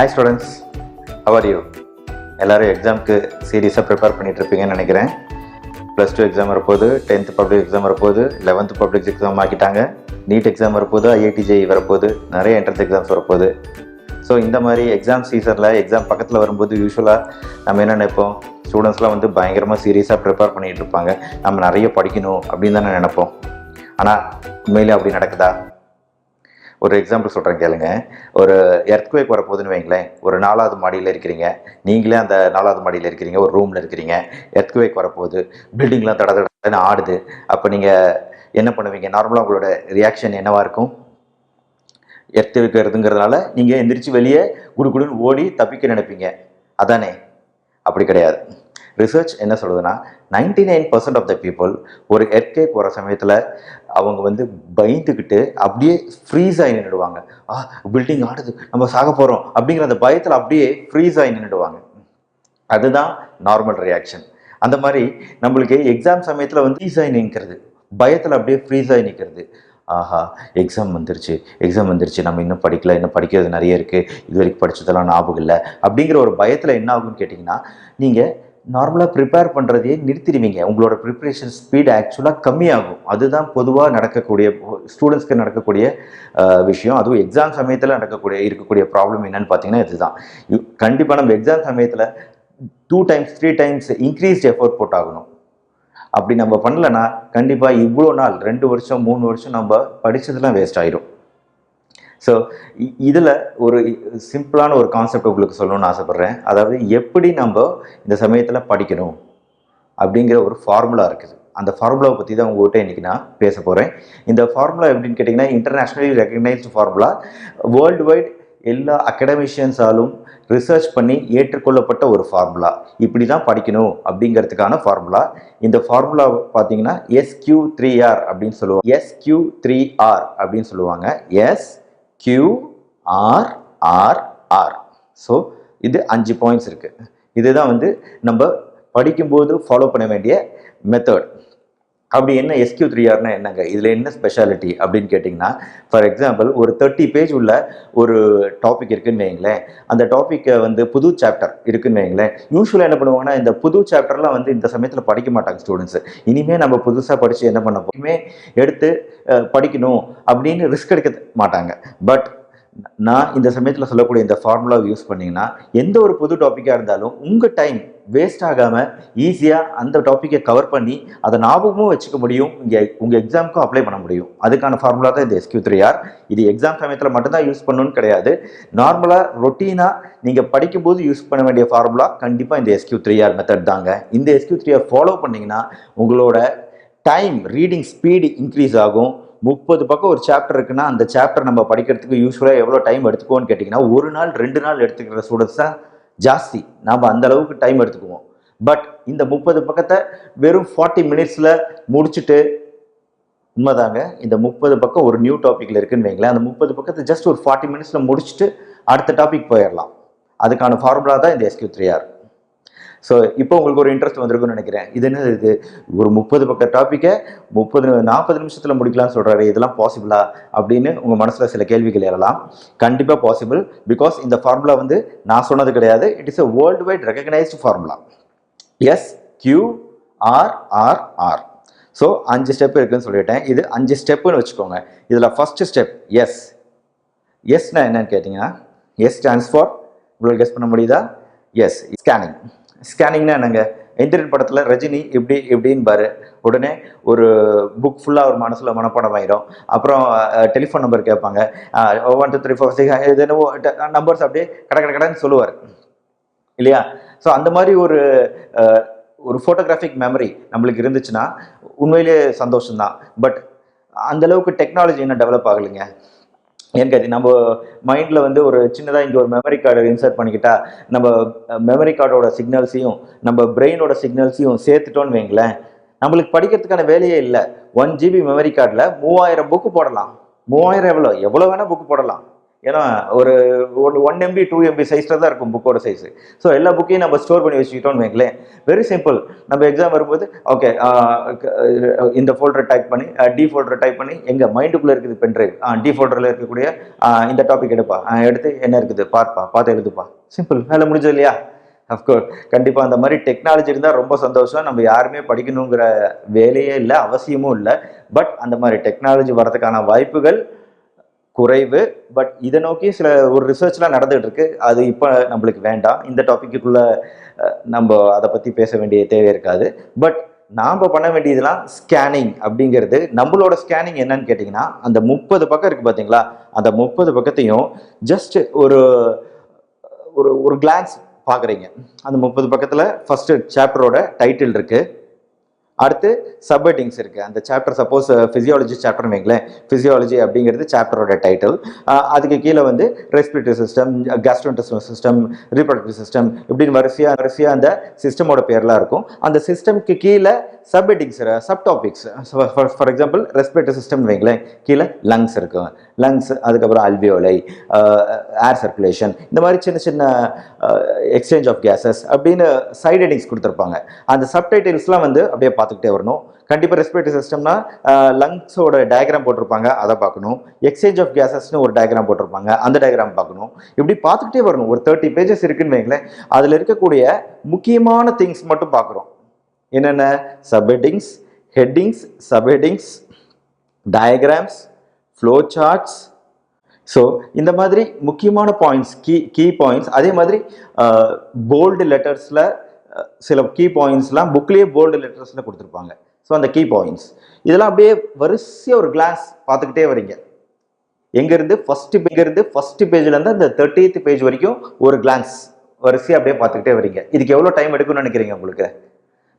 Hi students our you எல்லோரும் எக்ஸாமுக்கு சீரியஸாக ப்ரிப்பேர் பண்ணிகிட்ருப்பீங்கன்னு நினைக்கிறேன். ப்ளஸ் டூ எக்ஸாம் வரப்போகுது டென்த்து பப்ளிக் எக்ஸாம் வரப்போகுது லெவன்த்து பப்ளிக் எக்ஸாம் ஆக்கிட்டாங்க. நீட் எக்ஸாம் வரப்போகுது ஐஐடி ஜேஇ வரப்போகுது நிறைய என்ட்ரன்ஸ் எக்ஸாம்ஸ் வரப்போகுது. ஸோ இந்த மாதிரி எக்ஸாம் சீசனில் எக்ஸாம் பக்கத்தில் வரும்போது யூஸ்வலாக நம்ம என்ன நினைப்போம்? ஸ்டூடெண்ட்ஸ்லாம் வந்து பயங்கரமாக சீரியஸாக ப்ரிப்பேர் பண்ணிகிட்டு இருப்பாங்க. நம்ம நிறைய படிக்கணும் அப்படின்னு தானே நினைப்போம். ஆனால் உண்மையிலே அப்படி நடக்குதா? ஒரு எக்ஸாம்பிள் சொல்கிறேன் கேளுங்க. ஒரு எர்த்குவேக் வரப்போகுதுன்னு வைங்களேன். ஒரு நாலாவது மாடியில் இருக்கிறீங்க. நீங்களே அந்த நாலாவது மாடியில் இருக்கிறீங்க. ஒரு ரூமில் இருக்கிறீங்க. எர்த்குவேக் வரப்போகுது. பில்டிங்லாம் தட தடன்னு ஆடுது. அப்போ நீங்கள் என்ன பண்ணுவீங்க? நார்மலாக உங்களோட ரியாக்ஷன் என்னவாக இருக்கும்? எர்த்து வைக்கிறதுங்கிறதுனால நீங்கள் எந்திரிச்சு வெளியே குடுகுடுன்னு ஓடி தப்பிக்க நினைப்பீங்க. அதானே? அப்படி கிடையாது. ரிசர்ச் என்ன சொல்லுதுன்னா ninety nine percent of the people ஒரு எர்க்கேக் வர சமயத்தில் அவங்க வந்து பயந்துக்கிட்டு அப்படியே ஃப்ரீஸ் ஆகி நின்றுடுவாங்க ஆ பில்டிங் ஆடுது நம்ம சாக போகிறோம் அப்படிங்கிற அந்த பயத்தில் அப்படியே ஃப்ரீஸ் ஆகி நின்றுடுவாங்க அதுதான் நார்மல் ரியாக்ஷன் அந்த மாதிரி நம்மளுக்கு எக்ஸாம் சமயத்தில் வந்து ஃப்ரீஸ் ஆகி நிற்கிறது. பயத்தில் அப்படியே ஃப்ரீஸ் ஆகி நிற்கிறது. ஆஹா எக்ஸாம் வந்துருச்சு எக்ஸாம் வந்துருச்சு. நம்ம இன்னும் படிக்கல இன்னும் படிக்கிறது நிறைய இருக்குது இது வரைக்கும் படித்ததெல்லாம் ஞாபகம் இல்லை. அப்படிங்கிற ஒரு பயத்தில் என்ன ஆகும்னு கேட்டிங்கன்னா நீங்கள் நார்மலாக ப்ரிப்பேர் பண்ணுறதையே நிறுத்திடுவீங்க. உங்களோட ப்ரிப்ரேஷன் ஸ்பீட் ஆக்சுவலாக கம்மியாகும். அதுதான் பொதுவாக நடக்கக்கூடிய ஸ்டூடெண்ட்ஸ்க்கு நடக்கக்கூடிய விஷயம். அதுவும் எக்ஸாம் சமயத்தில் நடக்கக்கூடிய இருக்கக்கூடிய ப்ராப்ளம் என்னன்னு பார்த்தீங்கன்னா இதுதான். கண்டிப்பாக நம்ம எக்ஸாம் சமயத்தில் two times three times increased effort போட்டாகணும். அப்படி நம்ம பண்ணலன்னா கண்டிப்பாக இவ்வளோ நாள் ரெண்டு வருஷம் மூணு வருஷம் நம்ம படித்ததுலாம் வேஸ்ட் ஆகிடும் ஸோ இதில் ஒரு சிம்பிளான ஒரு கான்செப்ட் உங்களுக்கு சொல்லணும்னு ஆசைப்பட்றேன். அதாவது எப்படி நம்ம இந்த சமயத்தில் படிக்கணும் அப்படிங்கிற ஒரு ஃபார்முலா இருக்குது. அந்த ஃபார்முலாவை பற்றி தான் உங்கள்கிட்ட இன்றைக்கி நான் பேச போகிறேன் இந்த ஃபார்முலா எப்படின்னு கேட்டிங்கன்னா internationally recognised formula world wide எல்லா அகடமிஷியன்ஸாலும் ரிசர்ச் பண்ணி ஏற்றுக்கொள்ளப்பட்ட ஒரு ஃபார்முலா இப்படி தான் படிக்கணும் அப்படிங்கிறதுக்கான ஃபார்முலா இந்த ஃபார்முலா பார்த்தீங்கன்னா எஸ்கியூ த்ரீ ஆர் அப்படின்னு சொல்லுவாங்க. எஸ்கியூ த்ரீ ஆர் அப்படின்னு சொல்லுவாங்க. S Q R R R so இது அஞ்சு பாயிண்ட்ஸ் இருக்குது இதுதான் வந்து நம்ம படிக்கும்போது ஃபாலோ பண்ண வேண்டிய மெத்தட் அப்படி என்ன எஸ்கியூ த்ரீ ஆர்னா என்னங்க? இதில் என்ன ஸ்பெஷாலிட்டி அப்படின்னு கேட்டிங்கன்னா ஃபார் எக்ஸாம்பிள் ஒரு தேர்ட்டி பேஜ் உள்ள ஒரு டாபிக் இருக்குன்னு வைங்களேன் அந்த டாப்பிக்கை வந்து புது சாப்டர் இருக்குன்னு வைங்களேன் யூஸ்வலாக என்ன பண்ணுவாங்கன்னா இந்த புது சாப்டர்லாம் வந்து இந்த சமயத்தில் படிக்க மாட்டாங்க ஸ்டூடெண்ட்ஸ் இனிமேல் நம்ம புதுசாக படித்து என்ன பண்ண போறோம்? எடுத்து படிக்கணும் அப்படின்னு ரிஸ்க் எடுக்க மாட்டாங்க. பட் நான் இந்த சமயத்தில் சொல்லக்கூடிய இந்த ஃபார்முலாவை யூஸ் பண்ணிங்கன்னா எந்த ஒரு புது டாப்பிக்காக இருந்தாலும் உங்கள் டைம் வேஸ்ட் ஆகாமல் ஈஸியாக அந்த டாப்பிக்கை கவர் பண்ணி அதை ஞாபகமும் வச்சுக்க முடியும். இங்கே உங்கள் எக்ஸாமுக்கும் அப்ளை பண்ண முடியும். அதுக்கான ஃபார்முலா தான் இந்த எஸ்கியூ த்ரீ ஆர் இது எக்ஸாம் சமயத்தில் மட்டும்தான் யூஸ் பண்ணணும்னு கிடையாது. நார்மலாக ரொட்டீனாக நீங்கள் படிக்கும்போது யூஸ் பண்ண வேண்டிய ஃபார்முலா கண்டிப்பாக இந்த எஸ்கியூ த்ரீ ஆர் மெத்தட் தாங்க. இந்த எஸ்கியூ த்ரீ ஆர் ஃபாலோ பண்ணிங்கன்னா உங்களோட டைம் ரீடிங் ஸ்பீடு இன்க்ரீஸ் ஆகும். முப்பது பக்கம் ஒரு சாப்டர் இருக்குன்னா அந்த சாப்டர் நம்ம படிக்கிறதுக்கு யூஸ்வலாக எவ்வளோ டைம் எடுத்துக்குவோன்னு கேட்டிங்கன்னா ஒரு நாள் ரெண்டு நாள் எடுத்துக்கிற ஸ்டூடெண்ட்ஸ் தான் ஜாஸ்தி. நாம் அந்த அளவுக்கு டைம் எடுத்துக்குவோம். பட் இந்த முப்பது பக்கத்தை வெறும் ஃபார்ட்டி மினிட்ஸில் முடிச்சுட்டு உண்மைதாங்க இந்த முப்பது பக்கம் ஒரு நியூ டாப்பிக்கில் இருக்குன்னு வைங்களேன் அந்த முப்பது பக்கத்தை ஜஸ்ட் ஒரு ஃபார்ட்டி மினிட்ஸில் முடிச்சுட்டு அடுத்த டாபிக் போயிடலாம். அதுக்கான ஃபார்முலா தான் இந்த எஸ்கியூ த்ரீ ஆர் ஸோ இப்போ உங்களுக்கு ஒரு இன்ட்ரெஸ்ட் வந்திருக்குன்னு நினைக்கிறேன். இது என்ன இது? ஒரு முப்பது பக்க டாப்பிக்கை முப்பது நாற்பது நிமிஷத்தில் முடிக்கலாம்னு சொல்கிறாரு இதெல்லாம் பாசிபிளா அப்படின்னு உங்கள் மனசில் சில கேள்விகள் எழலாம் கண்டிப்பாக பாசிபிள் பிகாஸ் இந்த ஃபார்முலா வந்து நான் சொன்னது கிடையாது. It is a world wide recognised formula S Q R R R so அஞ்சு ஸ்டெப் இருக்குன்னு சொல்லிட்டேன். இது அஞ்சு ஸ்டெப்புன்னு வச்சுக்கோங்க. இதில் ஃபஸ்ட்டு ஸ்டெப் எஸ் எஸ்னா என்னன்னு கேட்டிங்கன்னா எஸ் ஸ்டாண்ட்ஸ் ஃபார் உங்களுக்கு கெஸ் பண்ண முடியுதா? எஸ் ஸ்கேனிங் ஸ்கேனிங்னா என்னங்க? எந்திரன் படத்தில் ரஜினி இப்படி இப்படின்னு பாரு உடனே ஒரு புக் ஃபுல்லாக ஒரு மனசில் மனப்பாடம் ஆயிரும் அப்புறம் டெலிஃபோன் நம்பர் கேட்பாங்க. One two three four six இது என்னவோ நம்பர்ஸ் அப்படியே கட கட கடன்னு சொல்லுவார். இல்லையா? ஸோ அந்த மாதிரி ஒரு ஒரு ஃபோட்டோகிராஃபிக் மெமரி நம்மளுக்கு இருந்துச்சுன்னா உண்மையிலேயே சந்தோஷம்தான். பட் அந்த அளவுக்கு டெக்னாலஜி இன்னும் டெவலப் ஆகலைங்க. ஏன்னு கேட்டி நம்ம மைண்டில் வந்து ஒரு சின்னதாக இங்கே ஒரு மெமரி கார்டு இன்சர்ட் பண்ணிக்கிட்டா நம்ம மெமரி கார்டோட சிக்னல்ஸையும் நம்ம பிரெயினோட சிக்னல்ஸையும் சேர்த்துட்டோன்னு வைங்களேன் நம்மளுக்கு படிக்கிறதுக்கான வேலையே இல்லை. ஒன் ஜிபி மெமரி கார்டில் மூவாயிரம் புக்கு போடலாம். மூவாயிரம் எவ்வளோ எவ்வளோ வேணால் புக்கு போடலாம். ஏன்னா ஒரு one one MB two MB சைஸில் தான் இருக்கும் புக்கோட சைஸ் ஸோ எல்லா புக்கையும் நம்ம ஸ்டோர் பண்ணி வச்சுக்கிட்டோம்னு வைங்களேன். வெரி சிம்பிள் நம்ம எக்ஸாம் வரும்போது ஓகே இந்த ஃபோல்டரை டைப் பண்ணி டி ஃபோல்டரை டைப் பண்ணி எங்கள் மைண்டுக்குள்ளே இருக்குது பென் ட்ரைவ் டி ஃபோல்டரில் இருக்கக்கூடிய இந்த டாபிக் எடுப்பா. எடுத்து என்ன இருக்குது பார்ப்பா. பார்த்து எழுதுப்பா. சிம்பிள் வேலை முடிஞ்சது இல்லையா? அஃப்கோர்ஸ் கண்டிப்பாக அந்த மாதிரி டெக்னாலஜி இருந்தால் ரொம்ப சந்தோஷம். நம்ம யாருமே படிக்கணுங்கிற வேலையே இல்லை அவசியமும் இல்லை. பட் அந்த மாதிரி டெக்னாலஜி வரதுக்கான வாய்ப்புகள் குறைவு பட் இதை நோக்கி சில ஒரு ரிசர்ச்லாம் நடந்துகிட்டு இருக்கு. அது இப்போ நம்மளுக்கு வேண்டாம். இந்த டாப்பிக்குள்ளே நம்ம அதை பற்றி பேச வேண்டிய தேவை இருக்காது. பட் நாம் பண்ண வேண்டியதுலாம் ஸ்கேனிங் அப்படிங்கிறது நம்மளோட ஸ்கேனிங் என்னன்னு கேட்டிங்கன்னா அந்த முப்பது பக்கம் இருக்குது பார்த்தீங்களா அந்த முப்பது பக்கத்தையும் ஜஸ்ட் ஒரு ஒரு ஒரு கிளான்ஸ் பார்க்குறீங்க அந்த முப்பது பக்கத்தில் ஃபஸ்ட்டு சாப்டரோட டைட்டில் இருக்குது அடுத்து சப்ஹெட்டிங்ஸ் இருக்குது அந்த சாப்டர் சப்போஸ் ஃபிசியாலஜி சாப்டர்னு வைங்களேன். ஃபிசியாலஜி அப்படிங்கிறது சாப்டரோட டைட்டில் அதுக்கு கீழே வந்து respiratory system gastrointestinal system reproductive system இப்படின்னு வரிசையாக வரிசையாக அந்த சிஸ்டமோட பேர்லாம் இருக்கும். அந்த சிஸ்டம்க்கு கீழே subheadings sub topics for example respiratory system வைங்களேன். கீழே லங்ஸ் இருக்கும். லங்ஸ் அதுக்கப்புறம் அல்வியோலை ஏர் சர்க்குலேஷன் இந்த மாதிரி சின்ன சின்ன எக்ஸ்சேஞ்ச் ஆஃப் கேசஸ் அப்படின்னு சைட் ஹெட்டிங்ஸ் கொடுத்துருப்பாங்க. அந்த சப்டைட்டில்ஸ்லாம் வந்து அப்படியே பார்த்துக்கிட்டே வரணும். கண்டிப்பாக ரெஸ்பிரேட்டரி சிஸ்டம்னா லங்ஸோட டயக்ராம் போட்டிருப்பாங்க அதை பார்க்கணும். எக்ஸ்சேஞ்ச் ஆஃப் கேசஸ்னு ஒரு டயக்ராம் போட்டிருப்பாங்க அந்த டயக்ராம் பார்க்கணும். இப்படி பார்த்துக்கிட்டே வரணும். ஒரு தேர்ட்டி பேஜஸ் இருக்குன்னு வைங்களேன். அதில் இருக்கக்கூடிய முக்கியமான திங்ஸ் மட்டும் பார்க்குறோம். என்னென்ன? Subheadings headings subheadings diagrams flow charts so இந்த மாதிரி முக்கியமான பாயிண்ட்ஸ் கீ கீ பாயிண்ட்ஸ் அதே மாதிரி போல்டு லெட்டர்ஸில் சில கீ பாயிண்ட்ஸ்லாம் புக்லேயே போல்டு லெட்டர்ஸில் கொடுத்துருப்பாங்க. ஸோ அந்த கீ பாயிண்ட்ஸ் இதெல்லாம் அப்படியே வரிசையாக ஒரு கிளாஸ் பார்த்துக்கிட்டே வரீங்க. எங்கேருந்து? ஃபஸ்ட்டு இங்கேருந்து ஃபஸ்ட்டு பேஜ்லேருந்து அந்த தேர்ட்டி பேஜ் வரைக்கும் ஒரு கிளான்ஸ் வரிசையாக அப்படியே பார்த்துக்கிட்டே வரீங்க. இதுக்கு எவ்வளோ டைம் எடுக்கும்னு நினைக்கிறீங்க உங்களுக்கு?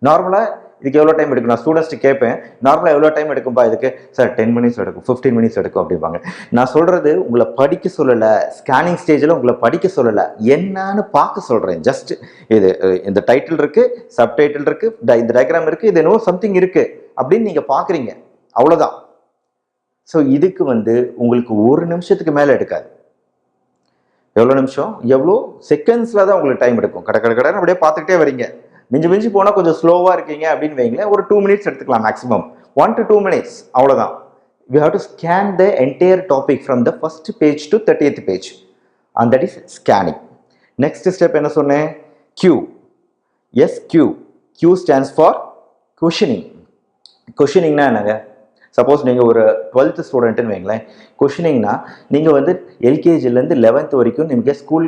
நார்மலாக இதுக்கு எவ்வளோ டைம் எடுக்கும் நான் ஸ்டூடெண்ட்ஸ்ட்டு கேட்பேன். நார்மலாக எவ்வளோ டைம் எடுக்கும்பா இதுக்கு? சார் டென் மினிட்ஸ் எடுக்கும். ஃபிஃப்டீன் மினிட்ஸ் எடுக்கும் அப்படிம்பாங்க. நான் சொல்கிறது உங்களை படிக்க சொல்லலை ஸ்கேனிங் ஸ்டேஜில் உங்களை படிக்க சொல்லலை. என்னன்னு பார்க்க சொல்கிறேன் ஜஸ்ட் இது இந்த டைட்டில் இருக்குது சப் டைட்டில் இருக்குது இந்த டயக்ராம் இருக்குது இது என்னவோ சம்திங் இருக்குது அப்படின்னு நீங்கள் பார்க்குறீங்க. அவ்வளோதான் ஸோ இதுக்கு வந்து உங்களுக்கு ஒரு நிமிஷத்துக்கு மேலே எடுக்காது. எவ்வளோ நிமிஷம்? எவ்வளோ? செகண்ட்ஸில் தான் உங்களுக்கு டைம் எடுக்கும். கடை கடை கடைன்னு அப்படியே பார்த்துக்கிட்டே வரீங்க. மிஞ்சி மிஞ்சி போனால் கொஞ்சம் ஸ்லோவாக இருக்கீங்க அப்படின்னு வைங்களேன் ஒரு டூ மினிட்ஸ் எடுத்துக்கலாம் maximum one to two minutes அவ்வளோதான் we have to scan the entire topic from the first page to thirtieth page and that is scanning next step என்ன சொன்னேன்? Q S Q Q stands for questioning கொஷினிங்னா என்னங்க? Suppose நீங்கள் ஒரு twelfth ஸ்டூடெண்ட்டுன்னு வைங்களேன். கொஷினிங்னா நீங்கள் வந்து எல்கேஜிலேருந்து eleventh வரைக்கும் நீங்கள் ஸ்கூல்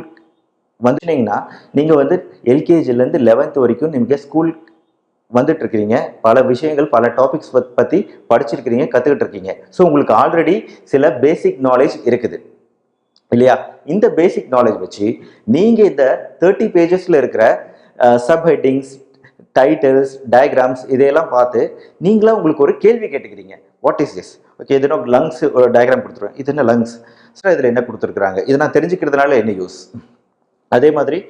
வந்துட்டீங்கன்னா நீங்கள் வந்து எல்கேஜிலேருந்து லெவன்த் வரைக்கும் நீங்கள் ஸ்கூல் வந்துட்டு இருக்கிறீங்க பல விஷயங்கள் பல டாபிக்ஸ் பற்றி படிச்சிருக்கிறீங்க கற்றுக்கிட்டு இருக்கீங்க ஸோ உங்களுக்கு ஆல்ரெடி சில பேசிக் நாலேஜ் இருக்குது. இல்லையா? இந்த பேசிக் நாலேஜ் வச்சு நீங்கள் இந்த தேர்ட்டி பேஜஸில் இருக்கிற சப் ஹெட்டிங்ஸ் டைட்டில்ஸ் டயக்ராம்ஸ் இதையெல்லாம் பார்த்து நீங்களாக உங்களுக்கு ஒரு கேள்வி கேட்டுக்கிறீங்க. வாட் இஸ் திஸ் ஓகே இது லங்ஸ் ஒரு டயக்ராம் கொடுத்துருவேன். இது என்ன லங்ஸ் சார் இதில் என்ன கொடுத்துருக்குறாங்க? இதை நான் தெரிஞ்சுக்கிறதுனால என்ன யூஸ் அதே மாதிரி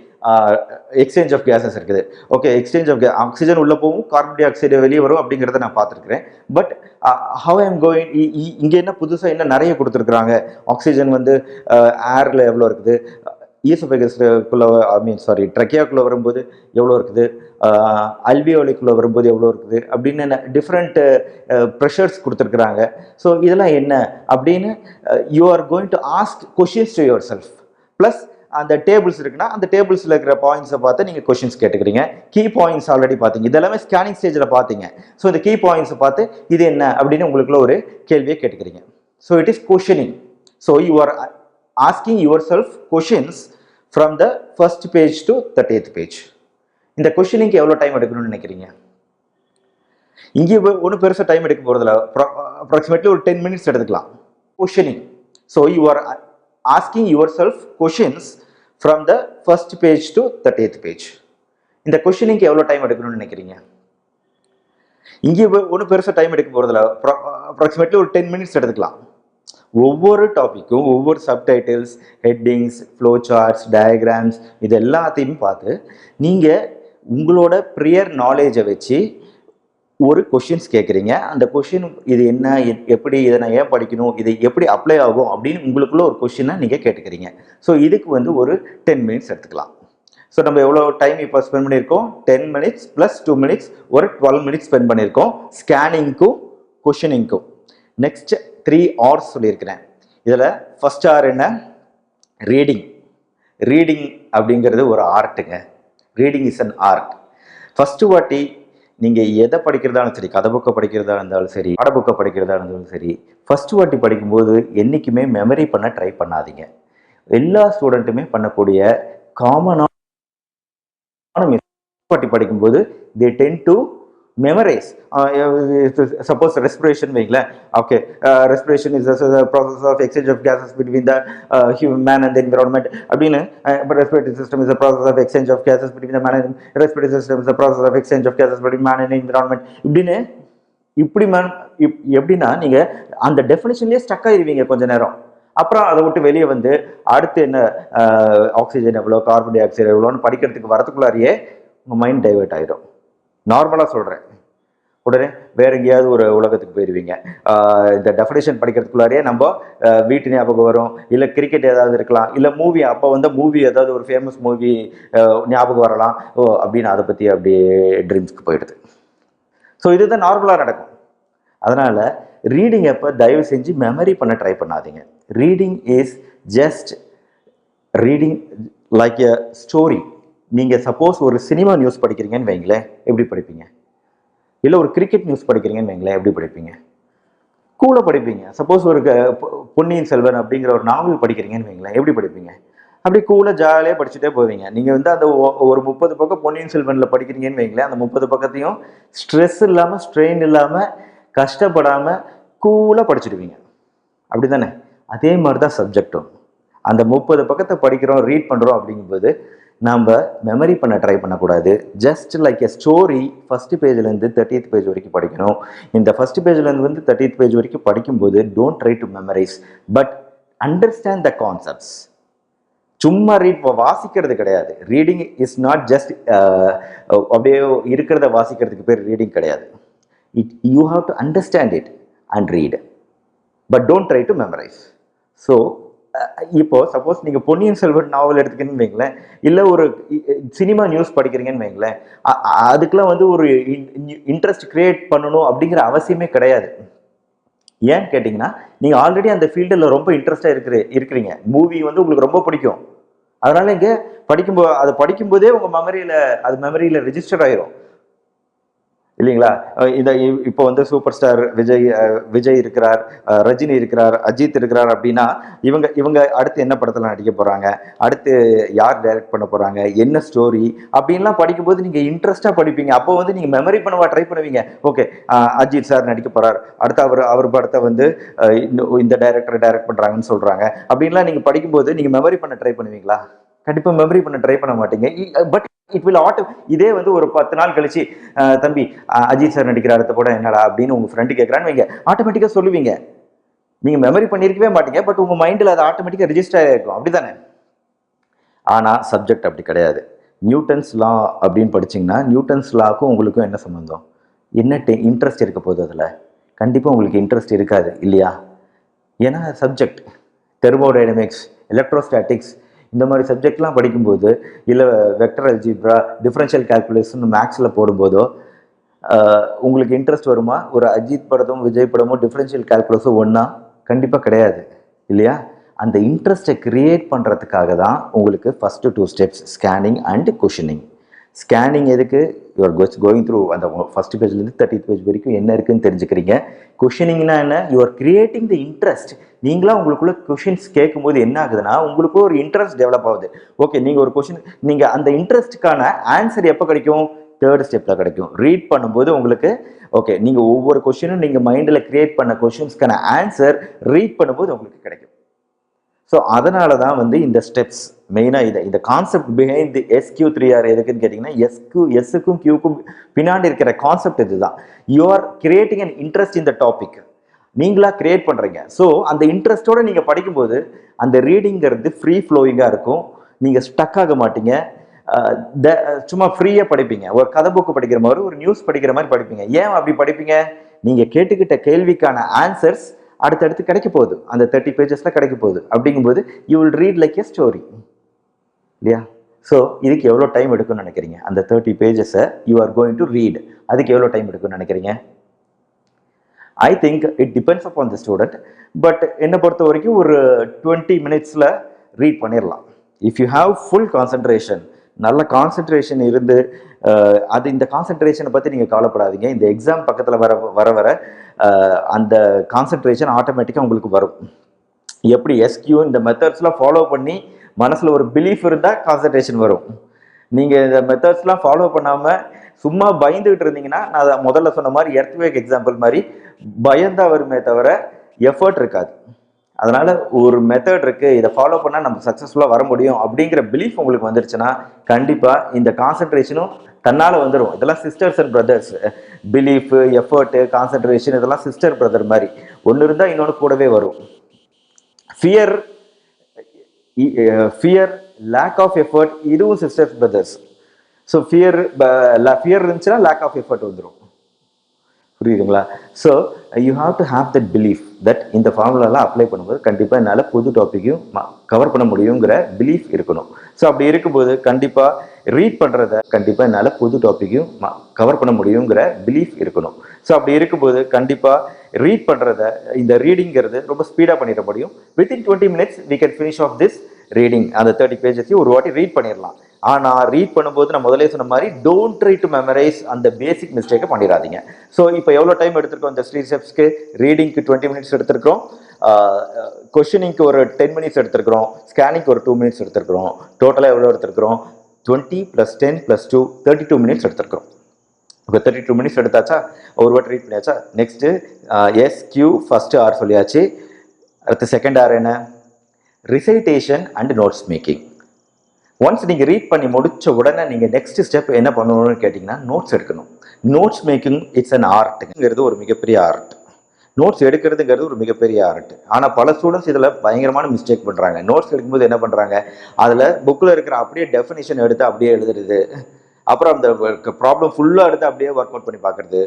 எக்ஸ்சேஞ்ச் ஆஃப் கேஸஸ் இருக்குது. ஓகே எக்ஸ்சேஞ்ச் ஆஃப் ஆக்சிஜன் உள்ளே போகும் கார்பன் டை ஆக்சைடு வெளியே வரும் அப்படிங்கிறத நான் பார்த்துருக்குறேன். பட் ஹவ் ஐம் கோயிங் இங்கே என்ன புதுசாக என்ன நிறைய கொடுத்துருக்குறாங்க? ஆக்சிஜன் வந்து ஏரில் எவ்வளோ இருக்குது? ஈசோபெகஸ்க்குள்ளே ஐ மீன் சாரி ட்ரக்கியாக்குள்ளே வரும்போது எவ்வளோ இருக்குது? அல்வியோலிக்குள்ளே வரும்போது எவ்வளோ இருக்குது? அப்படின்னு டிஃப்ரெண்ட் ப்ரெஷர்ஸ் கொடுத்துருக்குறாங்க. ஸோ இதெல்லாம் என்ன? அப்படின்னு you are going to ask questions to yourself plus அந்த டேபிள்ஸ் இருக்குன்னா அந்த டேபிள்ஸில் இருக்கிற பாயிண்ட்ஸை பார்த்து நீங்கள் கொஷின்ஸ் கேட்டுக்கிறீங்க. கீ பாயிண்ட்ஸ் ஆல்ரெடி பார்த்தீங்க. இதெல்லாமே ஸ்கேனிங் ஸ்டேஜில் பார்த்தீங்க. ஸோ இந்த கீ பாயிண்ட்ஸை பார்த்து இது என்ன அப்படின்னு உங்களுக்குள்ள ஒரு கேள்வியை கேட்டுக்கிறீங்க. So it is questioning so you are asking yourself questions from the first page to thirtieth page இந்த கொஷினிங்க்கு எவ்வளோ டைம் எடுக்கணும்னு நினைக்கிறீங்க? இங்கே ஒன்றும் பெருசாக டைம் எடுக்க போகிறதில்ல அப்ராக்சிமேட்லி ஒரு டென் மினிட்ஸ் எடுத்துக்கலாம். Questioning so you are asking yourself questions from the first page to thirtieth page இந்த கொஷினிங்க்கு எவ்வளோ டைம் எடுக்கணும்னு நினைக்கிறீங்க? இங்கே ஒன்றும் பெருசாக டைம் எடுக்க போகிறதில்ல அப்ராக்சிமேட்லி ஒரு டென் மினிட்ஸ் எடுத்துக்கலாம். ஒவ்வொரு டாப்பிக்கும் ஒவ்வொரு subtitles headings flow charts diagrams இது எல்லாத்தையும் பார்த்து நீங்கள் உங்களோட ப்ரியர் நாலேஜை வச்சு ஒரு கொஷின்ஸ் கேட்குறீங்க அந்த கொஷின் இது என்ன எப்படி இதை நான் ஏன் படிக்கணும் இது எப்படி அப்ளை ஆகும் அப்படின்னு உங்களுக்குள்ள ஒரு கொஷினை நீங்கள் கேட்டுக்கிறீங்க. ஸோ இதுக்கு வந்து ஒரு டென் மினிட்ஸ் எடுத்துக்கலாம். ஸோ நம்ம எவ்வளோ டைம் இப்போ ஸ்பெண்ட் பண்ணியிருக்கோம்? Ten minutes plus two minutes ஒரு டுவெல் மினிட்ஸ் ஸ்பெண்ட் பண்ணியிருக்கோம். ஸ்கேனிங்க்கும் கொஷினிங்க்கும் நெக்ஸ்ட் த்ரீ ஹவர்ஸ் சொல்லியிருக்கிறேன். இதில் ஃபஸ்ட் ஆர் என்ன? ரீடிங் ரீடிங் அப்படிங்கிறது ஒரு ஆர்ட்டுங்க reading is an art first வாட்டி நீங்கள் எதை படிக்கிறதாலும் சரி கதை புக்கை படிக்கிறதா இருந்தாலும் சரி பாட புக்கை படிக்கிறதா இருந்தாலும் சரி ஃபஸ்ட்டு வாட்டி படிக்கும்போது என்றைக்குமே மெமரி பண்ண ட்ரை பண்ணாதீங்க. எல்லா ஸ்டூடெண்ட்டுமே பண்ணக்கூடிய காமனான வாட்டி படிக்கும்போது they tend to memorise suppose respiration வைங்களேன் okay respiration is process of exchange of gases between the man and environment அப்படின்னு respiratory system is process of exchange of gases between the man and respiratory system is process of exchange of gases between man and environment இப்படின்னு இப்படி man இப் எப்படின்னா நீங்கள் அந்த டெஃபினேஷன்லேயே stuck ஆயிருவீங்க கொஞ்ச நேரம். அப்புறம் அதை விட்டு வெளியே வந்து அடுத்து என்ன ஆக்சிஜன் எவ்வளோ கார்பன் டை ஆக்சைடு எவ்வளோன்னு படிக்கிறதுக்கு வரதுக்குள்ளாரியே உங்கள் மைண்ட் டைவர்ட் ஆகிடும் நார்மலாக சொல்கிறேன் உடனே வேற எங்கேயாவது ஒரு உலகத்துக்கு போயிடுவீங்க இந்த டெஃபினேஷன் படிக்கிறதுக்குள்ளாரியே நம்ம வீட்டு ஞாபகம் வரும். இல்லை கிரிக்கெட் ஏதாவது இருக்கலாம். இல்லை மூவி அப்போ வந்து மூவி ஏதாவது ஒரு ஃபேமஸ் மூவி ஞாபகம் வரலாம். ஓ அப்படின்னு அதை பற்றி அப்படியே ட்ரீம்ஸ்க்கு போயிடுது. ஸோ இதுதான் நார்மலாக நடக்கும். அதனால் ரீடிங் அப்போ தயவு செஞ்சு மெமரி பண்ண ட்ரை பண்ணாதீங்க. Reading is just reading like a story நீங்கள் சப்போஸ் ஒரு சினிமா நியூஸ் படிக்கிறீங்கன்னு வைங்களேன் எப்படி படிப்பீங்க? இல்லை ஒரு கிரிக்கெட் நியூஸ் படிக்கிறீங்கன்னு வைங்களேன் எப்படி படிப்பீங்க? கூலாக படிப்பீங்க. சப்போஸ் ஒரு பொ- பொன்னியின் செல்வன் அப்படிங்கிற ஒரு நாவல் படிக்கிறீங்கன்னு வைங்களேன் எப்படி படிப்பீங்க? அப்படி கூலாக ஜாலியாக படிச்சுட்டே போவீங்க. நீங்கள் வந்து அந்த ஒரு முப்பது பக்கம் பொன்னியின் செல்வனில் படிக்கிறீங்கன்னு வைங்களேன் அந்த முப்பது பக்கத்தையும் ஸ்ட்ரெஸ் இல்லாமல் ஸ்ட்ரெயின் இல்லாமல் கஷ்டப்படாமல் கூலாக படிச்சிடுவீங்க. அப்படி தானே அதே மாதிரி தான் சப்ஜெக்டும் அந்த முப்பது பக்கத்தை படிக்கிறோம் ரீட் பண்ணுறோம் அப்படிங்கும்போது நாம் மெமரி பண்ண ட்ரை பண்ணக்கூடாது. Just like a story first பேஜ்லேருந்து thirtieth page வரைக்கும் படிக்கணும். இந்த ஃபஸ்ட் பேஜ்லேருந்து வந்து தேர்ட்டியத் பேஜ் வரைக்கும் படிக்கும்போது don't try to memorise but understand the concepts சும்மா ரீட் வாசிக்கிறது கிடையாது. ரீடிங் இஸ் நாட் ஜஸ்ட் அப்படியே இருக்கிறத வாசிக்கிறதுக்கு பேர் ரீடிங் கிடையாது. It you have to understand it and read but don't try to memorise so இப்போ சப்போஸ் நீங்கள் பொன்னியின் செல்வன் நாவல் எடுத்துக்கணும்னு வைங்களேன் இல்லை ஒரு சினிமா நியூஸ் படிக்கிறீங்கன்னு வைங்களேன் அதுக்கெல்லாம் வந்து ஒரு இன்ட்ரெஸ்ட் கிரியேட் பண்ணணும் அப்படிங்கிற அவசியமே கிடையாது. ஏன்னு கேட்டிங்கன்னா நீங்கள் ஆல்ரெடி அந்த ஃபீல்டில் ரொம்ப இன்ட்ரெஸ்டாக இருக்கிற இருக்கிறீங்க. மூவி வந்து உங்களுக்கு ரொம்ப பிடிக்கும். அதனால இங்கே படிக்கும்போது அதை படிக்கும்போதே உங்கள் மெமரியில் அது மெமரியில் ரிஜிஸ்டர் ஆயிரும். இல்லைங்களா? இந்த இப்போ வந்து சூப்பர் ஸ்டார் விஜய் விஜய் இருக்கிறார் ரஜினி இருக்கிறார் அஜித் இருக்கிறார் அப்படின்னா இவங்க இவங்க அடுத்து என்ன படத்தில் நடிக்க போகிறாங்க அடுத்து யார் டைரக்ட் பண்ண போகிறாங்க என்ன ஸ்டோரி அப்படின்லாம் படிக்கும்போது நீங்கள் இன்ட்ரெஸ்ட்டாக படிப்பீங்க. அப்போ வந்து நீங்கள் மெமரி பண்ணவா ட்ரை பண்ணுவீங்க. ஓகே அஜித் சார் நடிக்க போகிறார் அடுத்து அவர் அவர் படத்தை வந்து இந்த- இந்த டைரக்டர் டைரக்ட் பண்ணுறாங்கன்னு சொல்கிறாங்க அப்படின்லாம் நீங்கள் படிக்கும்போது நீங்கள் மெமரி பண்ண ட்ரை பண்ணுவீங்களா? கண்டிப்பாக மெமரி பண்ண ட்ரை பண்ண மாட்டீங்க. பட் இட் வில் ஆட்டோ இதே வந்து ஒரு பத்து நாள் கழிச்சு தம்பி அஜித் சார் நடிக்கிற அடுத்த படம் என்னடா அப்படின்னு உங்க ஃப்ரெண்டு கேட்குறான்னு வைங்க. ஆட்டோமேட்டிக்காக சொல்லுவீங்க. நீங்க மெமரி பண்ணியிருக்கவே மாட்டீங்க பட் உங்க மைண்டில் அது ஆட்டோமேட்டிக்காக ரிஜிஸ்டர் ஆகிருக்கும் அப்படிதானே? ஆனால் சப்ஜெக்ட் அப்படி கிடையாது. நியூட்டன்ஸ் லா அப்படின்னு படிச்சிங்கன்னா நியூட்டன்ஸ் லாக்கும் உங்களுக்கும் என்ன சம்மந்தம் என்ன இன்ட்ரெஸ்ட் இருக்க போகுது அதில்? கண்டிப்பாக உங்களுக்கு இன்ட்ரெஸ்ட் இருக்காது இல்லையா? ஏன்னா சப்ஜெக்ட் தெர்மோடைனமிக்ஸ் எலக்ட்ரோஸ்டாட்டிக்ஸ் இந்த மாதிரி சப்ஜெக்ட்லாம் படிக்கும்போது இல்லை வெக்டர் அல்ஜிப்ரா டிஃப்ரென்ஷியல் கால்குலேஷன் மேக்ஸில் போடும்போதோ உங்களுக்கு இன்ட்ரெஸ்ட் வருமா? ஒரு அஜித் படமும் விஜய் படமும் டிஃப்ரென்ஷியல் கால்குலேஷன் ஒன்றா கண்டிப்பாக கிடையாது இல்லையா? அந்த இன்ட்ரெஸ்ட்டை கிரியேட் பண்ணுறதுக்காக தான் உங்களுக்கு first two steps scanning and questioning scanning எதுக்கு? யுவர் கோஸ் கோயிங் த்ரூ அந்த ஃபஸ்ட் பேஜ்லேருந்து தேர்ட்டி பேஜ் வரைக்கும் என்ன இருக்குன்னு தெரிஞ்சுக்கிறீங்க. கொஷினிங்னா என்ன? யுவர் கிரியேட்டிங் த இன்ட்ரெஸ்ட் நீங்களாம் உங்களுக்குள்ள கொஷின்ஸ் கேட்கும்போது என்ன ஆகுதுன்னா உங்களுக்கு ஒரு இன்ட்ரெஸ்ட் டெவலப் ஆகுது. ஓகே நீங்கள் ஒரு கொஷின் நீங்கள் அந்த இன்ட்ரெஸ்ட்டுக்கான ஆன்சர் எப்போ கிடைக்கும்? தேர்ட் ஸ்டெப்பில் கிடைக்கும். ரீட் பண்ணும்போது உங்களுக்கு ஓகே நீங்கள் ஒவ்வொரு கொஷினும் நீங்கள் மைண்டில் கிரியேட் பண்ண கொஷின்ஸ்க்கான ஆன்சர் ரீட் பண்ணும்போது உங்களுக்கு கிடைக்கும். ஸோ அதனால தான் வந்து இந்த ஸ்டெப்ஸ் மெயினாக இதை இந்த concept behind the SQ three R எதுக்குன்னு கேட்டிங்கன்னா எஸ்க்கு எஸ்ஸுக்கும் கியூக்கும் பின்னாடி இருக்கிற கான்செப்ட் இதுதான். You are creating an interest in the topic நீங்களாக கிரியேட் பண்ணுறீங்க ஸோ அந்த இன்ட்ரெஸ்ட்டோட நீங்கள் படிக்கும்போது அந்த ரீடிங்கிறது ஃப்ரீ ஃப்ளோயிங்காக இருக்கும். நீங்கள் ஸ்டக் ஆக மாட்டீங்க. சும்மா ஃப்ரீயாக படிப்பீங்க. ஒரு கதை புக்கு படிக்கிற மாதிரி ஒரு நியூஸ் படிக்கிற மாதிரி படிப்பீங்க. ஏன் அப்படி படிப்பீங்க? நீங்கள் கேட்டுக்கிட்ட கேள்விக்கான ஆன்சர்ஸ் அடுத்தடுத்து கிடைக்க போகுது. அந்த தேர்ட்டி பேஜஸில் கிடைக்க போகுது. அப்படிங்கும்போது you will read like a story இல்லையா? ஸோ இதுக்கு எவ்வளோ டைம் எடுக்கும்னு நினைக்கிறீங்க? அந்த thirty பேஜஸை you are going to read அதுக்கு எவ்வளோ டைம் எடுக்கும்னு நினைக்கிறீங்க? I think it depends upon the student but என்னை பொறுத்த வரைக்கும் ஒரு டுவெண்ட்டி மினிட்ஸில் ரீட் பண்ணிடலாம் if you have full concentration நல்ல கான்சன்ட்ரேஷன் இருந்து அது இந்த கான்சன்ட்ரேஷனை பற்றி நீங்கள் கவலைப்படாதீங்க. இந்த எக்ஸாம் பக்கத்தில் வர வர வர அந்த கான்சன்ட்ரேஷன் ஆட்டோமேட்டிக்காக உங்களுக்கு வரும். எப்படி எஸ்கியூ இந்த மெத்தட்ஸ்லாம் ஃபாலோ பண்ணி மனசில் ஒரு பிலீஃப் இருந்தால் கான்சன்ட்ரேஷன் வரும். நீங்கள் இந்த மெத்தட்ஸ்லாம் ஃபாலோ பண்ணாமல் சும்மா பயந்துகிட்டு இருந்தீங்கன்னா நான் அதை முதல்ல சொன்ன மாதிரி எர்த்வேக் எக்ஸாம்பிள் மாதிரி பயந்தா வருமே தவிர எஃபர்ட் இருக்காது. அதனால ஒரு மெத்தட் இருக்கு இதை ஃபாலோ பண்ணால் நம்ம சக்ஸஸ்ஃபுல்லாக வர முடியும் அப்படிங்கிற பிலீஃப் உங்களுக்கு வந்துருச்சுன்னா கண்டிப்பாக இந்த கான்சன்ட்ரேஷனும் தன்னால் வந்துடும் இதெல்லாம் sisters and brothers belief effort concentration இதெல்லாம் சிஸ்டர் பிரதர் மாதிரி. ஒன்று இருந்தால் இன்னொன்று கூடவே வரும். Fear fear lack of effort இதுவும் sisters brothers so fear fear இருந்துச்சுன்னா லேக் ஆஃப் எஃபர்ட் வந்துடும் புரியுதுங்களா? So you have to have that belief that இந்த ஃபார்முலாலாம் அப்ளை பண்ணும்போது கண்டிப்பாக என்னால் புது டாப்பிக்கையும் கவர் பண்ண முடியுங்கிற பிலீஃப் இருக்கணும். ஸோ அப்படி இருக்கும்போது கண்டிப்பாக ரீட் பண்ணுறத கண்டிப்பாக என்னால் புது டாப்பிக்கையும் கவர் பண்ண முடியுங்கிற பிலீஃப் இருக்கணும். ஸோ அப்படி இருக்கும்போது கண்டிப்பாக ரீட் பண்ணுறத இந்த ரீடிங்கிறது ரொம்ப ஸ்பீடாக பண்ணிட முடியும். Within twenty minutes we can finish of this reading அந்த தேர்ட்டி பேஜஸையும் ஒரு வாட்டி ரீட் பண்ணிடலாம். ஆனால் ரீட் பண்ணும்போது நான் முதலே சொன்ன மாதிரி டோன்ட் ட்ரை டு மெமரைஸ் அந்த பேசிக் மிஸ்டேக்கை பண்ணிடாதீங்க. ஸோ இப்போ எவ்வளோ டைம் எடுத்திருக்கோம் இந்த ஸ்ரீ ஸ்டெப்ஸ்க்கு ரீடிங்க்கு டுவெண்ட்டி மினிட்ஸ் எடுத்திருக்கிறோம். கொஷினிங்க்கு ஒரு டென் மினிட்ஸ் எடுத்திருக்கிறோம். ஸ்கேனிங்க்கு ஒரு டூ மினிட்ஸ் எடுத்திருக்கிறோம். டோட்டலாக எவ்வளோ எடுத்திருக்கிறோம்? Twenty plus ten plus two thirty two minutes எடுத்திருக்கிறோம். இப்போ தேர்ட்டி டூ மினிட்ஸ் எடுத்தாச்சா? ஒரு வாட்டி ரீட் பண்ணியாச்சா? Next S Q first R சொல்லியாச்சு. அடுத்து செகண்ட் ஆர் என்ன? Recitation and notes making once நீங்கள் ரீட் பண்ணி முடித்த உடனே நீங்கள் நெக்ஸ்ட் ஸ்டெப் என்ன பண்ணணும்னு கேட்டிங்கன்னா நோட்ஸ் எடுக்கணும். நோட்ஸ் மேக்கிங் இட்ஸ் அன் ஆர்ட்டுங்கிறது ஒரு மிகப்பெரிய ஆர்ட் நோட்ஸ் எடுக்கிறதுங்கிறது ஒரு மிகப்பெரிய ஆர்ட் ஆனால் பல ஸ்டூடெண்ட்ஸ் இதில் பயங்கரமான மிஸ்டேக் பண்ணுறாங்க நோட்ஸ் எடுக்கும்போது என்ன பண்ணுறாங்க அதில் புக்கில் இருக்கிற அப்படியே டெஃபினேஷன் எடுத்து அப்படியே எழுதுறது. அப்புறம் அந்த ப்ராப்ளம் ஃபுல்லாக எடுத்து அப்படியே ஒர்க் அவுட் பண்ணி பார்க்குறது.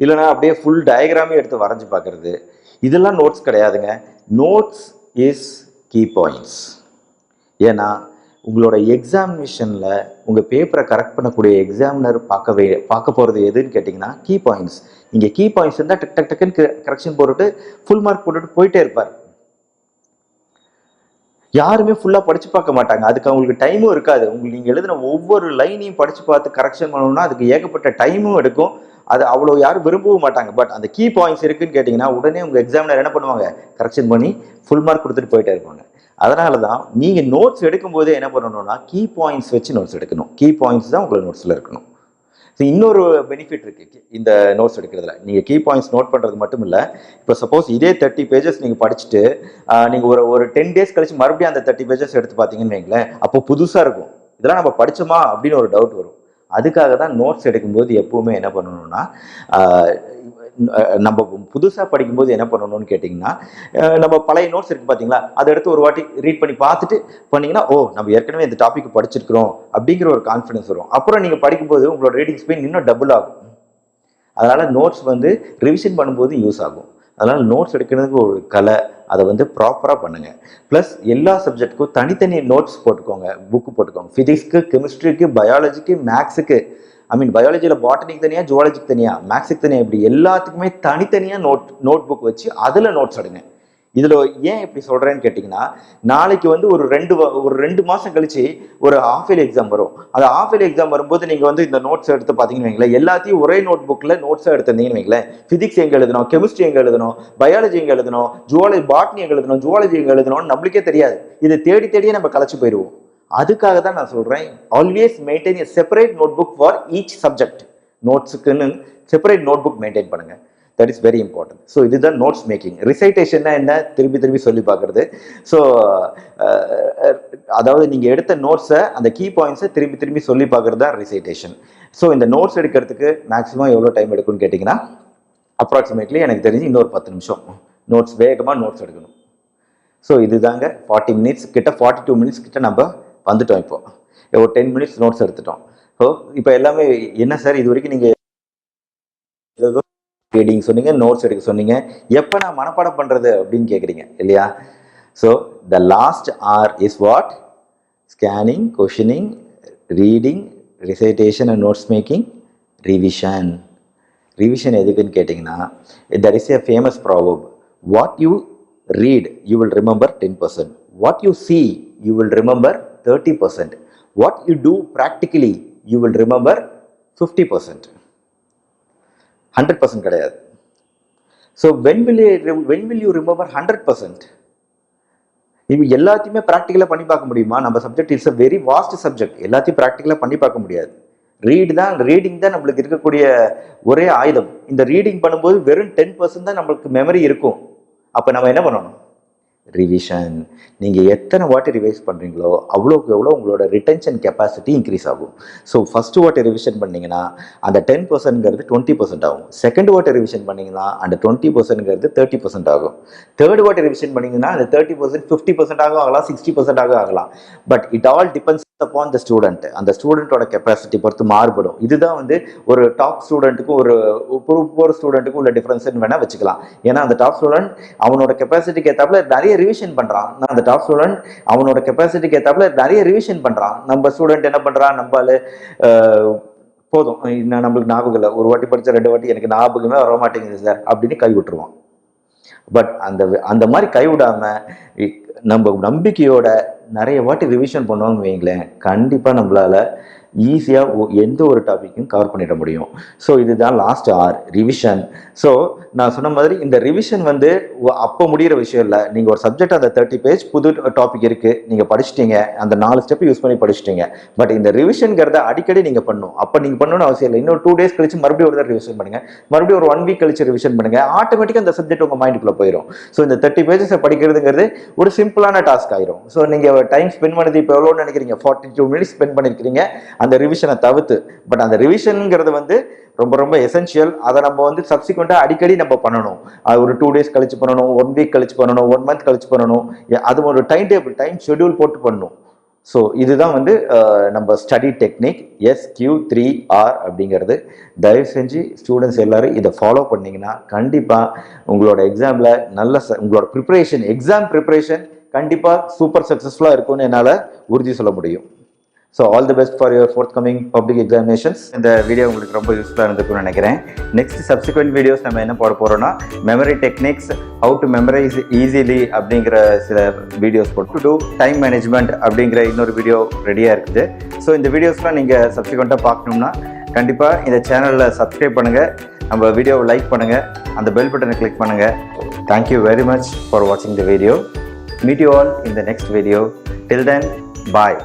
இல்லைனா அப்படியே ஃபுல் டயக்ராமே எடுத்து வரைஞ்சி பார்க்குறது. இதெல்லாம் நோட்ஸ் கிடையாதுங்க. நோட்ஸ் இஸ் கீ பாயிண்ட்ஸ் ஏன்னா உங்களோட எக்ஸாமினேஷனில் உங்கள் பேப்பரை கரெக்ட் பண்ணக்கூடிய எக்ஸாமினர் பார்க்க வே பார்க்க போகிறது எதுன்னு கேட்டிங்கன்னா கீ பாயிண்ட்ஸ் இங்கே கீ பாயிண்ட்ஸ் இருந்தால் டக் டக் டக்குன்னு கரெக்ஷன் போட்டுட்டு ஃபுல் மார்க் போட்டுட்டு போயிட்டே இருப்பார். யாருமே ஃபுல்லாக படித்து பார்க்க மாட்டாங்க. அதுக்கு அவங்களுக்கு டைமும் இருக்காது. உங்களுக்கு நீங்கள் எழுதின ஒவ்வொரு லைனையும் படித்து பார்த்து கரெக்ஷன் பண்ணணும்னா அதுக்கு ஏகப்பட்ட டைமும் எடுக்கும். அது அவ்வளோ யாரும் விரும்பவும் மாட்டாங்க. பட் அந்த கீ பாயிண்ட்ஸ் இருக்குன்னு கேட்டிங்கன்னா உடனே உங்கள் எக்ஸாமினர் என்ன பண்ணுவாங்க? கரெக்ஷன் பண்ணி ஃபுல் மார்க் கொடுத்துட்டு போயிட்டே இருப்பாங்க. அதனால தான் நீங்கள் நோட்ஸ் எடுக்கும்போதே என்ன பண்ணணும்னா கீ பாயிண்ட்ஸ் வச்சு நோட்ஸ் எடுக்கணும். கீ பாயிண்ட்ஸ் தான் உங்களோட நோட்ஸில் இருக்கணும். ஸோ இன்னொரு பெனிஃபிட் இருக்குது இந்த நோட்ஸ் எடுக்கிறதுல. நீங்கள் கீ பாயிண்ட்ஸ் நோட் பண்ணுறது மட்டும் இல்லை. இப்போ சப்போஸ் இதே தேர்ட்டி பேஜஸ் நீங்கள் படிச்சுட்டு நீங்கள் ஒரு ஒரு டென் டேஸ் கழிச்சு மறுபடியும் அந்த தேர்ட்டி பேஜஸ் எடுத்து பார்த்தீங்கன்னு வைங்களேன் அப்போ புதுசாக இருக்கும். இதெல்லாம் நம்ம படிச்சோமா அப்படின்னு ஒரு டவுட் வரும். அதுக்காக தான் நோட்ஸ் எடுக்கும்போது எப்பவுமே என்ன பண்ணணும்னா நம்ம புதுசாக படிக்கும்போது என்ன பண்ணணும்னு கேட்டிங்கன்னா நம்ம பழைய நோட்ஸ் இருக்குது பார்த்தீங்களா அதை எடுத்து ஒரு வாட்டி ரீட் பண்ணி பார்த்துட்டு பண்ணீங்கன்னா ஓ நம்ம ஏற்கனவே இந்த டாபிக் படிச்சிருக்கிறோம் அப்படிங்கிற ஒரு கான்ஃபிடன்ஸ் வரும். அப்புறம் நீங்கள் படிக்கும்போது உங்களோட ரீடிங் ஸ்பீட் இன்னும் டபுள் ஆகும். அதனால் நோட்ஸ் வந்து ரிவிஷன் பண்ணும்போது யூஸ் ஆகும். அதனால் நோட்ஸ் எடுக்கிறதுக்கு ஒரு கலை அதை வந்து ப்ராப்பராக பண்ணுங்கள் ப்ளஸ் எல்லா சப்ஜெக்ட்டுக்கும் தனித்தனி நோட்ஸ் போட்டுக்கோங்க புக்கு போட்டுக்கோங்க. ஃபிசிக்ஸ்க்கு கெமிஸ்ட்ரிக்கு பயாலஜிக்கு மேக்ஸுக்கு ஐ மீன் பயாலஜியில் பாட்டனிக்கு தனியாக ஜுவாலஜிக்கு தனியாக மேக்ஸிக் தனியாக இப்படி எல்லாத்துக்குமே தனித்தனியாக நோட் நோட் புக் வச்சு அதில் நோட்ஸ் எடுங்க இதில் ஏன் இப்படி சொல்கிறேன்னு கேட்டிங்கன்னா நாளைக்கு வந்து ஒரு ரெண்டு ஒரு ரெண்டு மாதம் கழிச்சு ஒரு ஆஃப் எக்ஸாம் வரும். அந்த ஆஃப் எக்ஸாம் வரும்போது நீங்கள் வந்து இந்த நோட்ஸ் எடுத்து பார்த்தீங்கன்னு வைங்களேன் எல்லாத்தையும் ஒரே நோட் புக்கில் நோட்ஸாக எடுத்திருந்தீங்கன்னு வைங்களேன். ஃபிசிக்ஸ் எங்கே எழுதணும் கெமிஸ்ட்ரி எங்கே எழுதணும் பயாலஜி எங்கே எழுதணும் ஜுவாலஜி பாட்னி எங்கே எழுதணும் ஜுவாலஜி எங்கே எழுதணும்னு நம்மளுக்கே தெரியாது. இதை தேடி தேடியே நம்ம கலைச்சு போயிடுவோம் அதுக்காக தான் நான் சொல்கிறேன் always maintain a separate note book for each subject நோட்ஸுக்குன்னு separate note book maintain பண்ணுங்க. That is very important so இதுதான் நோட்ஸ் மேக்கிங் ரிசைட்டேஷன்னா என்ன? திருப்பி திருப்பி சொல்லி பார்க்குறது. ஸோ அதாவது நீங்கள் எடுத்த நோட்ஸை அந்த கீ பாயிண்ட்ஸை திருப்பி திரும்பி சொல்லி பார்க்குறது தான் ரிசைட்டேஷன் ஸோ இந்த நோட்ஸ் எடுக்கிறதுக்கு மேக்ஸிமம் எவ்வளோ டைம் எடுக்கும்னு கேட்டிங்கன்னா அப்ராக்சிமேட்லி எனக்கு தெரிஞ்சு இன்னொரு பத்து நிமிஷம். நோட்ஸ் வேகமாக நோட்ஸ் எடுக்கணும். ஸோ இதுதாங்க ஃபார்ட்டி மினிட்ஸ் கிட்ட ஃபார்ட்டி டூ மினிட்ஸ் கிட்ட நம்ம வந்துட்டோம் இப்போ. ஒரு டென் மினிட்ஸ் நோட்ஸ் எடுத்துட்டோம். ஸோ இப்போ எல்லாமே என்ன சார் இது வரைக்கும் நீங்கள் ரீடிங் சொன்னீங்க நோட்ஸ் எடுக்க சொன்னீங்க. எப்போ நான் மனப்பாடம் பண்ணுறது அப்படின்னு கேட்குறீங்க இல்லையா? So the last R is what scanning questioning reading recitation and notes making revision revision எதுக்குன்னு கேட்டிங்கன்னா that is a famous problem what you read you will remember ten percent what you see you will remember thirty percent what you do practically you will remember fifty percent hundred percent கிடையாது. So when will when will you remember hundred percent இது எல்லாத்தையுமே ப்ராக்டிக்கலாக பண்ணி பார்க்க முடியுமா? நம்ம subject it's a very vast subject எல்லாத்தையும் ப்ராக்டிக்கலாக பண்ணி பார்க்க முடியாது. ரீட் தான் ரீடிங் தான் நம்மளுக்கு இருக்கக்கூடிய ஒரே ஆயுதம். இந்த ரீடிங் பண்ணும்போது வெறும் டென் பர்சன்ட் தான் நம்மளுக்கு மெமரி இருக்கும். அப்போ நம்ம என்ன பண்ணணும்? ரிவிஷன் நீங்கள் எத்தனை வாட்டி ரிவைஸ் பண்ணுறீங்களோ அவ்வளோக்கு எவ்வளோ உங்களோட ரிட்டென்ஷன் கெப்பாசிட்டி இன்க்ரீஸ் ஆகும். ஸோ ஃபஸ்ட்டு வாட்டி ரிவிஷன் பண்ணிங்கன்னா அந்த டென் பர்சன்ட்ங்கிறது டுவெண்ட்டி பர்சன்ட் ஆகும். செகண்ட் வாட்டி ரிவிஷன் பண்ணிங்கன்னா அந்த டுவெண்ட்டி பர்சன்ட்ங்கிறது தேர்ட்டி பர்சன்ட் ஆகும். தேர்ட் வாட்டி ரிவிஷன் பண்ணீங்கன்னா அந்த தேர்ட்டி பர்சன்ட் ஃபிஃப்டி பர்சன்ட் ஆகும் ஆகலாம் சிக்ஸ்டி பர்சன்ட் ஆகும் ஆகலாம். But it all depends upon the student அந்த ஸ்டூடெண்ட்டோட கெப்பாசிட்டி பொறுத்து மாறுபடும். இதுதான் வந்து ஒரு டாப் ஸ்டூடெண்ட்டுக்கும் ஒரு ஒரு ஸ்டூடெண்ட்டுக்கும் உள்ள டிஃப்ரென்ஸ்னு வேணால் வச்சுக்கலாம். ஏன்னா அந்த டாப் ஸ்டூடெண்ட் அவனோட கெப்பாசிட்டிக்கு ஏற்றாப்புல நிறைய ரிவிஷன் பண்ணுறான் அந்த டாப் ஸ்டூடெண்ட் அவனோட கெப்பாசிட்டிக்கு ஏற்றாப்புல நிறைய ரிவிஷன் பண்ணுறான் நம்ம ஸ்டூடெண்ட் என்ன பண்ணுறான் நம்மளால போதும். இன்னும் நம்மளுக்கு ஞாபகம் இல்லை. ஒரு வாட்டி படித்த ரெண்டு வாட்டி எனக்கு ஞாபகமே வர மாட்டேங்குது சார் அப்படின்னு கை விட்டுருவான் பட் அந்த அந்த மாதிரி கைவிடாமல் நம்ம நம்பிக்கையோட நிறைய வாட்டி ரிவிஷன் பண்ணோம்னு வைங்களேன். கண்டிப்பாக நம்மளால ஈஸியாக எந்த ஒரு டாப்பிக்கும் கவர் பண்ணிட முடியும். ஸோ இதுதான் லாஸ்ட் ஆர் ரிவிஷன் ஸோ நான் சொன்ன மாதிரி இந்த ரிவிஷன் வந்து அப்போ முடிகிற விஷயம் இல்லை. நீங்கள் ஒரு சப்ஜெக்ட் அந்த தேர்ட்டி பேஜ் புது டாபிக் இருக்குது நீங்கள் படிச்சிட்டீங்க அந்த நாலு ஸ்டெப் யூஸ் பண்ணி படிச்சிட்டீங்க. பட் இந்த ரிவிஷன்கிறத அடிக்கடி நீங்கள் பண்ணணும் அப்போ நீங்கள் பண்ணணும்னு அவசியம் இல்லை. இன்னும் டூ டேஸ் கழிச்சு மறுபடியும் ஒரு தடவை ரிவிஷன் பண்ணுங்க. மறுபடியும் ஒரு ஒன் வீக் கழிச்சு ரிவிஷன் பண்ணுங்க. ஆட்டோமேட்டிக்காக அந்த சப்ஜெக்ட் உங்கள் மைண்டுக்குள்ளே போயிடும் ஸோ இந்த தேர்ட்டி பேஜஸை படிக்கிறதுங்கிறது ஒரு சிம்பிளான டாஸ்க் ஆயிரும். ஸோ நீங்கள் டைம் ஸ்பெண்ட் பண்ணது இப்போ எவ்வளோன்னு நினைக்கிறீங்க? ஃபார்ட்டி டூ மினிட்ஸ் ஸ்பெண்ட் பண்ணியிருக்கிறீங்க அந்த ரிவிஷனை தவிர்த்து. பட் அந்த ரிவிஷனுங்கிறது வந்து ரொம்ப ரொம்ப எசென்ஷியல் அதை நம்ம வந்து சப்சிக்வெண்ட்டாக அடிக்கடி நம்ம பண்ணணும். அது ஒரு டூ டேஸ் கழிச்சு பண்ணணும் ஒன் வீக் கழிச்சு பண்ணணும் ஒன் மந்த் கழிச்சு பண்ணணும். அது ஒரு டைம் டேபிள் டைம் ஷெட்யூல் போட்டு பண்ணணும். ஸோ இதுதான் வந்து நம்ம study technique S Q three R அப்படிங்கிறது. தயவு செஞ்சு ஸ்டூடெண்ட்ஸ் எல்லோரும் இதை ஃபாலோ பண்ணிங்கன்னா கண்டிப்பாக உங்களோட எக்ஸாமில் நல்ல ச- உங்களோட ப்ரிப்பரேஷன் எக்ஸாம் ப்ரிப்பரேஷன் கண்டிப்பாக சூப்பர் சக்ஸஸ்ஃபுல்லாக இருக்கும்னு என்னால் உறுதி சொல்ல முடியும். So all the best for your forthcoming public examinations இந்த வீடியோ உங்களுக்கு ரொம்ப யூஸ்ஃபுல்லாக இருந்திருக்கும்னு நினைக்கிறேன். நெக்ஸ்ட் சப்சிக்வெண்ட் வீடியோஸ் நம்ம என்ன போட போகிறோம்னா memory techniques how to memorise easily அப்படிங்கிற சில வீடியோஸ் போட்டு டூ டைம் மேனேஜ்மெண்ட் அப்படிங்கிற இன்னொரு வீடியோ ரெடியாக இருக்குது. ஸோ இந்த வீடியோஸ்லாம் நீங்கள் சப்சிக்வெண்ட்டாக பார்க்கணும்னா கண்டிப்பாக இந்த சேனலில் சப்ஸ்கிரைப் பண்ணுங்கள் நம்ம வீடியோவை லைக் பண்ணுங்கள் அந்த பெல் பட்டனை கிளிக் பண்ணுங்கள் தேங்க்யூ வெரி மச் ஃபார் வாட்சிங் the video meet you all in the next video till then bye